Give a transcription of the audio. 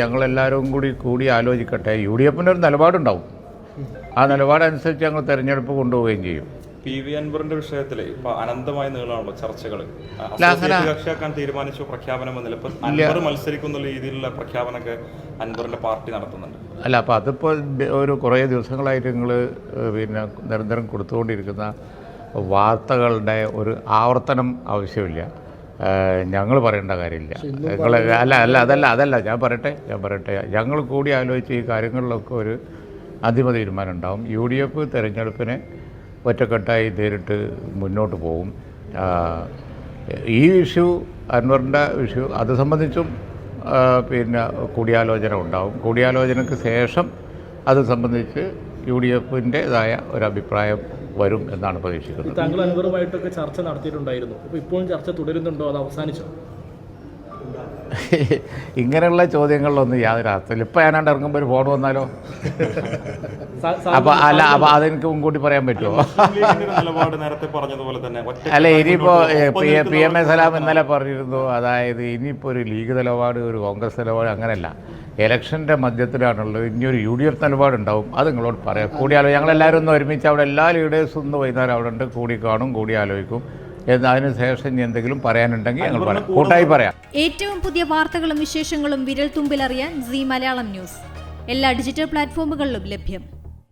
ഞങ്ങളെല്ലാവരും കൂടി കൂടി ആലോചിക്കട്ടെ. യു ഡി എഫിന്റെ ഒരു നിലപാടുണ്ടാവും. ആ നിലപാടനുസരിച്ച് ഞങ്ങൾ തെരഞ്ഞെടുപ്പ് കൊണ്ടുപോവുകയും ചെയ്യും. പി വി അൻവറിന്റെ വിഷയത്തിൽ ഇപ്പൊ അനന്തമായ നീളമാണല്ലോ ചർച്ചകൾ കക്ഷിയാക്കാൻ തീരുമാനിച്ചു പ്രഖ്യാപനം വന്നില്ല. ഇപ്പൊ അൻവർ മത്സരിക്കുന്ന രീതിയിലുള്ള പ്രഖ്യാപനമൊക്കെ അൻവറിന്റെ പാർട്ടി നടത്തുന്നുണ്ട്. അല്ല അപ്പോൾ അതിപ്പോൾ ഒരു കുറേ ദിവസങ്ങളായിട്ട് നിങ്ങൾ പിന്നെ നിരന്തരം കൊടുത്തുകൊണ്ടിരിക്കുന്ന വാർത്തകളുടെ ഒരു ആവർത്തനം ആവശ്യമില്ല. ഞങ്ങൾ പറയേണ്ട കാര്യമില്ല. നിങ്ങൾ അല്ല അല്ല അതല്ല അതല്ല ഞാൻ പറയട്ടെ ഞാൻ പറയട്ടെ. ഞങ്ങൾ കൂടി ആലോചിച്ച് ഈ കാര്യങ്ങളിലൊക്കെ ഒരു അന്തിമ തീരുമാനം ഉണ്ടാവും. യു ഡി എഫ് തെരഞ്ഞെടുപ്പിനെ ഒറ്റക്കെട്ടായി നേരിട്ട് മുന്നോട്ട് പോകും. ഈ ഇഷ്യൂ അൻവറിന്റെ ഇഷ്യൂ അത് സംബന്ധിച്ചും പിന്നെ കൂടിയാലോചന ഉണ്ടാവും. കൂടിയാലോചനയ്ക്ക് ശേഷം അത് സംബന്ധിച്ച് യു ഡി എഫിന്റെതായ ഒരു അഭിപ്രായം വരും എന്നാണ് പ്രതീക്ഷിക്കുന്നത്. താങ്കൾ അൻവറുമായിട്ടൊക്കെ ചർച്ച നടത്തിയിട്ടുണ്ടായിരുന്നു. അപ്പോൾ ഇപ്പോഴും ചർച്ച തുടരുന്നുണ്ടോ? അത് അവസാനിച്ചോ? ഇങ്ങനെയുള്ള ചോദ്യങ്ങളിലൊന്നും യാതൊരു അർത്ഥമില്ല. ഇപ്പം ഞാനാണ്ട് ഇറങ്ങുമ്പോൾ ഒരു ഫോൺ വന്നാലോ? അപ്പോൾ അല്ല അപ്പം അതെനിക്ക് മുൻകൂട്ടി പറയാൻ പറ്റുമോ? നിലപാട് നേരത്തെ പറഞ്ഞതുപോലെ തന്നെ അല്ല ഇനിയിപ്പോൾ P P M A Salam ഇന്നലെ പറഞ്ഞിരുന്നു. അതായത് ഇനിയിപ്പോൾ ഒരു ലീഗ് നിലപാട് ഒരു കോൺഗ്രസ് നിലപാട് അങ്ങനെയല്ല. ഇലക്ഷന്റെ മധ്യത്തിലാണുള്ളത്. ഇനിയൊരു യു ഡി എഫ് നിലപാടുണ്ടാവും അത് നിങ്ങളോട് പറയാം. കൂടിയാലോ ഞങ്ങളെല്ലാവരും ഒന്ന് ഒരുമിച്ച് അവിടെ എല്ലാ ലീഡേഴ്സും ഒന്ന് വൈകുന്നേരം അവിടെ ഉണ്ട്. കൂടി കാണും കൂടി ആലോചിക്കും. എന്ന് അതിന് ശേഷം ഇനി എന്തെങ്കിലും പറയാനുണ്ടെങ്കിൽ ഞങ്ങൾ പറയാം. കൂട്ടായി പറയാം. ഏറ്റവും പുതിയ വാർത്തകളും വിശേഷങ്ങളും വിരൽ തുമ്പിലറിയാൻ സി മലയാളം ന്യൂസ്. എല്ലാ ഡിജിറ്റൽ പ്ലാറ്റ്ഫോമുകളിലും ലഭ്യം.